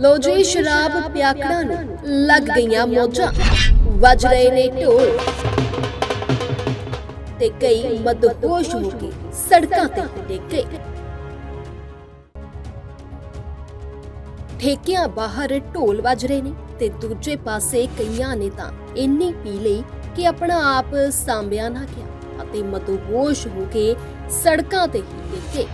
ਲੋ ਜੀ, ਸ਼ਰਾਬ ਪਿਆਕੜਾਂ ਨੂੰ ਲੱਗ ਗਈਆਂ ਮੋਜਾਂ। ਵੱਜ ਰਹੇ ਨੇ ਢੋਲ। ਤੇ ਕਈ ਮਦਹੋਸ਼ ਹੋ ਕੇ ਸੜਕਾਂ ਤੇ ਡਿੱਗ। ਗਏ ਠੇਕਿਆਂ ਬਾਹਰ ਢੋਲ ਵੱਜ ਰਹੇ ਨੇ ਤੇ ਦੂਜੇ ਪਾਸੇ ਕਈਆਂ ਨੇ ਤਾਂ ਇੰਨੀ ਪੀ ਲਈ ਕਿ ਆਪਣਾ ਆਪ ਸਾਂਭਿਆ ਨਾ ਗਿਆ ਅਤੇ ਮਦਹੋਸ਼ ਹੋ ਕੇ ਸੜਕਾਂ ਤੇ ਹੀ ਡਿੱਗ। ਗਏ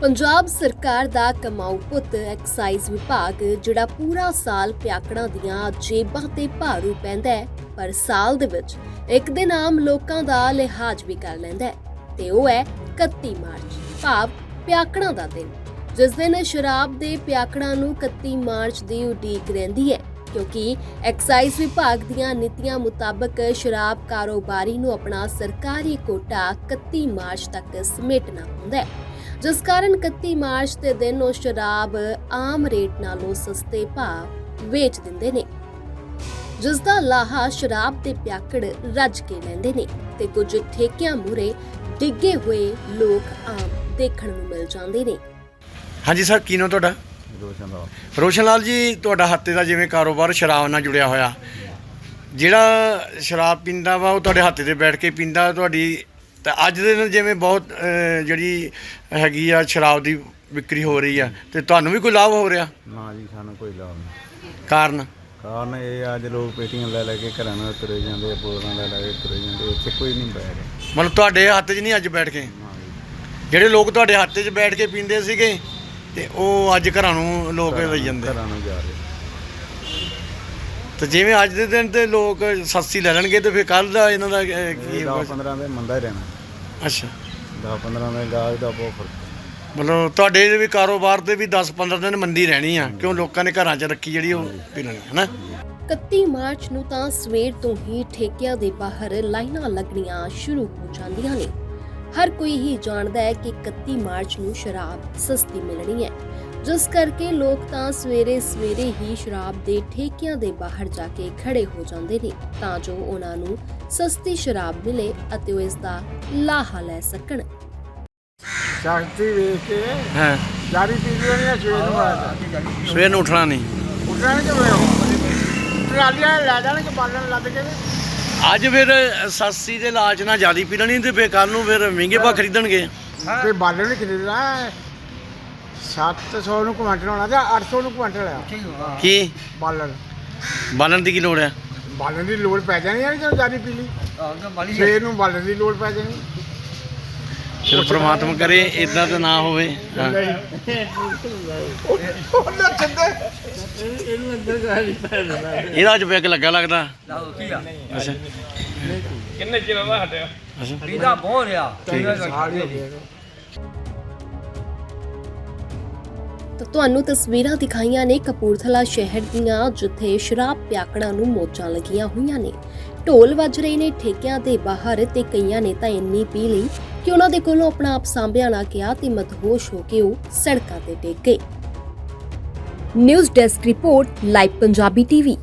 ਪੰਜਾਬ ਸਰਕਾਰ ਦਾ ਕਮਾਊ ਪੁੱਤ ਐਕਸਾਈਜ਼ ਵਿਭਾਗ, ਜਿਹੜਾ ਪੂਰਾ ਸਾਲ ਪਿਆਕੜਾਂ ਦੀਆਂ ਜੇਬਾਂ ਤੇ ਭਾਰੂ ਪੈਂਦਾ ਹੈ, ਪਰ ਸਾਲ ਦੇ ਵਿੱਚ ਇੱਕ ਦਿਨ ਆਮ ਲੋਕਾਂ ਦਾ ਲਿਹਾਜ਼ ਵੀ ਕਰ ਲੈਂਦਾ ਹੈ, ਤੇ ਉਹ ਹੈ 31 ਮਾਰਚ, ਭਾਵ ਪਿਆਕੜਾਂ ਦਾ ਦਿਨ। ਜਿਸ ਦਿਨ ਸ਼ਰਾਬ ਦੇ ਪਿਆਕੜਾਂ ਨੂੰ 31 ਮਾਰਚ ਦੀ ਉਡੀਕ ਰਹਿੰਦੀ ਹੈ, ਕਿਉਂਕਿ ਐਕਸਾਈਜ਼ ਵਿਭਾਗ ਦੀਆਂ ਨੀਤੀਆਂ ਮੁਤਾਬਕ ਸ਼ਰਾਬ ਕਾਰੋਬਾਰੀ ਨੂੰ ਆਪਣਾ ਸਰਕਾਰੀ ਕੋਟਾ 31 ਮਾਰਚ ਤੱਕ ਸਮੇਟਣਾ ਹੁੰਦਾ ਹੈ। ਜਿਸ ਕਾਰਨ 31 ਮਾਰਚ ਦੇ ਦਿਨ ਉਹ ਸ਼ਰਾਬ ਆਮ ਰੇਟ ਨਾਲੋਂ ਸਸਤੇ ਭਾਅ ਵੇਚ ਦਿੰਦੇ ਨੇ। ਜਿਸ ਦਾ ਲਾਹਾ ਸ਼ਰਾਬ ਦੇ ਪਿਆਕੜ ਰੱਜ ਕੇ ਲੈਂਦੇ ਨੇ ਤੇ ਕੁਝ ਠੇਕਿਆਂ ਮੂਰੇ ਡਿੱਗੇ ਹੋਏ ਲੋਕ ਆਮ ਦੇਖਣ ਨੂੰ ਮਿਲ ਜਾਂਦੇ ਨੇ। ਹਾਂਜੀ ਸਰ ਕੀ ਨਾਮ ਤੁਹਾਡਾ? ਰੋਸ਼ਨ ਲਾਲ। ਜੀ ਤੁਹਾਡਾ ਹੱਤੇ ਦਾ ਜਿਵੇਂ ਕਾਰੋਬਾਰ ਸ਼ਰਾਬ ਨਾਲ ਜੁੜਿਆ ਹੋਇਆ। ਜਿਹੜਾ ਸ਼ਰਾਬ ਪੀਂਦਾ ਵਾ ਉਹ ਤੁਹਾਡੇ ਹੱਥੇ ਤੇ ਬੈਠ ਕੇ ਪੀਂਦਾ ਤੁਹਾਡੀ ਤਾਂ ਅੱਜ ਦੇ ਦਿਨ ਜਿਵੇਂ ਬਹੁਤ ਅਹ, ਜਿਹੜੀ ਹੈਗੀ ਆ ਸ਼ਰਾਬ ਦੀ ਵਿਕਰੀ ਹੋ ਰਹੀ ਆ ਤੇ ਤੁਹਾਨੂੰ ਵੀ ਕੋਈ ਲਾਭ ਹੋ ਰਿਹਾ? ਨਾ ਜੀ ਸਾਨੂੰ ਕੋਈ ਲਾਭ ਨਹੀਂ। ਕਾਰਨ? ਕਾਰਨ ਇਹ ਆ ਅੱਜ ਲੋਕ ਪੇਟੀਆਂ ਲੈ ਲੈ ਕੇ ਘਰਾਂ ਨੂੰ ਤੁਰੇ ਜਾਂਦੇ ਆ, ਬੋਤਲਾਂ ਲੈ ਲੈ ਕੇ ਤੁਰੇ ਜਾਂਦੇ ਇੱਥੇ ਕੋਈ ਨਹੀਂ ਬੈਠ ਰਿਹਾ। ਮਤਲਬ ਤੁਹਾਡੇ ਹੱਥ 'ਚ ਨਹੀਂ ਅੱਜ ਬੈਠ ਕੇ? ਨਾ ਜੀ। ਜਿਹੜੇ ਲੋਕ ਤੁਹਾਡੇ ਹੱਥ 'ਚ ਬੈਠ ਕੇ ਪੀਂਦੇ ਸੀਗੇ ਤੇ ਉਹ ਅੱਜ ਘਰਾਂ ਨੂੰ ਲੋਕ ਘਰਾਂ ਲਈ ਜਾਂਦੇ ਘਰਾਂ ਨੂੰ ਜਾ ਰਹੇ ਤੇ ਜਿਵੇਂ ਅੱਜ ਦੇ ਦਿਨ ਤੇ ਲੋਕ ਸਸਤੀ ਲੈ ਲੈਣਗੇ ਤੇ ਫਿਰ ਕੱਲ ਦਾ ਇਹਨਾਂ ਦਾ ਅਹ, ਕੀ 10 15 ਦੇ ਮੰਦਾ ਹੀ ਰਹਿਣਾ। ਅੱਛਾ। 10 15 ਦੇ ਗਾਹਕ ਦਾ ਬਹੁਤ ਫ਼ਰਕ। ਮਤਲਬ ਤੁਹਾਡੇ ਵੀ ਕਾਰੋਬਾਰ ਤੇ ਵੀ 10-15 ਦਿਨ ਮੰਦੀ ਰਹਿਣੀ ਆ ਕਿਉਂ ਲੋਕਾਂ ਨੇ ਘਰਾਂ 'ਚ ਰੱਖੀ ਜਿਹੜੀ ਉਹ ਪੀ ਲੈਣੀ ਹੈ ਨਾ 31 ਮਾਰਚ ਨੂੰ ਤਾਂ ਸਵੇਰ ਤੋਂ ਹੀ ਠੇਕਿਆਂ ਦੇ ਬਾਹਰ ਲਾਈਨਾਂ ਲੱਗਣੀਆਂ ਸ਼ੁਰੂ ਹੋ ਜਾਂਦੀਆਂ ਨੇ। ਹਰ ਕੋਈ ਹੀ ਜਾਣਦਾ ਹੈ ਕਿ 31 ਮਾਰਚ ਨੂੰ ਸ਼ਰਾਬ ਸਸਤੀ ਮਿਲਣੀ ਹੈ। ਜਿਸ ਕਰਕੇ ਲੋਕ ਤਾਂ ਸਵੇਰੇ ਸਵੇਰੇ ਹੀ ਸ਼ਰਾਬ ਦੇ ਠੇਕਿਆਂ ਦੇ ਬਾਹਰ ਜਾ ਕੇ ਖੜੇ ਹੋ ਜਾਂਦੇ ਨੇ ਤਾਂ ਜੋ ਉਹਨਾਂ ਨੂੰ ਸਸਤੀ ਸ਼ਰਾਬ ਮਿਲੇ ਅਤੇ ਉਹ ਇਸ ਦਾ ਲਾਹਾ ਲੈ ਸਕਣ। ਸ਼ਕਤੀ ਵੇਖ ਕੇ ਹਾਂ। ਜਾਰੀ ਪੀਂਦੇ ਨੇ ਸਵੇਰ ਨੂੰ ਆਇਆ ਸਵੇਰ ਨੂੰ ਉੱਠਣਾ ਨਹੀਂ। ਉੱਠਣਾ ਨਹੀਂ ਕਿਵੇਂ ਟਰਾਲੀਆਂ ਲੈ ਜਾਣਗੇ ਬਾਲਣ ਲੱਦ ਕੇ ਤੇ ਅੱਜ ਫਿਰ ਸਸਤੀ ਦੇ ਲਾਜ ਨਾਲ ਜਿਆਦੀ ਪੀ ਲੈਣੀ ਤੇ ਫਿਰ ਕੱਲ ਨੂੰ ਫਿਰ ਮਹਿੰਗੇ ਪਾ ਖਰੀਦਣਗੇ। ਤੇ ਬਾਲਣ ਨਹੀਂ ਖਰੀਦਣਾ 700 ਨੂੰ ਕੁਆਂਟਲ ਹੋਣਾ ਤੇ 800 ਨੂੰ ਕੁਆਂਟਲ ਆ। ਕੀ? ਬਾਲਣ। ਬਾਲਣ ਦੀ ਕੀ ਲੋੜ ਆ? ਬਾਲਣ ਦੀ ਲੋੜ ਪੈ ਜਾਣੀ ਹੈ ਜਦੋਂ ਜਾਰੀ ਪੀ ਲਈ। ਸਵੇਰ ਨੂੰ ਬਾਲਣ ਦੀ ਲੋੜ ਪੈ ਜਾਣੀ। ਚਲੋ ਪ੍ਰਮਾਤਮਾ ਕਰੇ ਇਦਾਂ ਤਾਂ ਨਾ ਹੋਵੇ। ਹਾਂ। ਇਹਦਾ ਅੱਜ ਪੈਕ ਲੱਗਾ ਲੱਗਦਾ। ਅੱਛਾ। ਕਿੰਨੇ ਚਿਰ ਦਾ ਹਟਿਆ? ਅੱਛਾ। ਇਹਦਾ ਬਹੁਤ ਰਿਹਾ ਹੀ ਹੋ ਤਾਂ ਤੁਹਾਨੂੰ ਤਸਵੀਰਾਂ ਦਿਖਾਈਆਂ ਨੇ ਕਪੂਰਥਲਾ ਸ਼ਹਿਰ ਦੀਆਂ, ਜਿੱਥੇ ਸ਼ਰਾਬ ਪਿਆਕੜਾਂ ਨੂੰ ਮੋਜਾਂ ਲੱਗੀਆਂ ਹੋਈਆਂ ਨੇ। ਢੋਲ ਵੱਜ ਰਹੇ ਨੇ, ਠੇਕਿਆਂ ਦੇ ਬਾਹਰ ਤੇ ਕਈਆਂ ਨੇ ਤਾਂ ਇੰਨੀ ਪੀ ਲਈ ਕਿ ਉਹਨਾਂ ਦੇ ਕੋਲੋਂ ਆਪਣਾ ਆਪ ਸਾਂਭਿਆ ਨਾ ਗਿਆ ਤੇ ਮਦਹੋਸ਼ ਹੋ ਕੇ ਉਹ ਸੜਕਾਂ ਤੇ ਡਿੱਗ ਗਏ। News desk report, live Punjabi TV.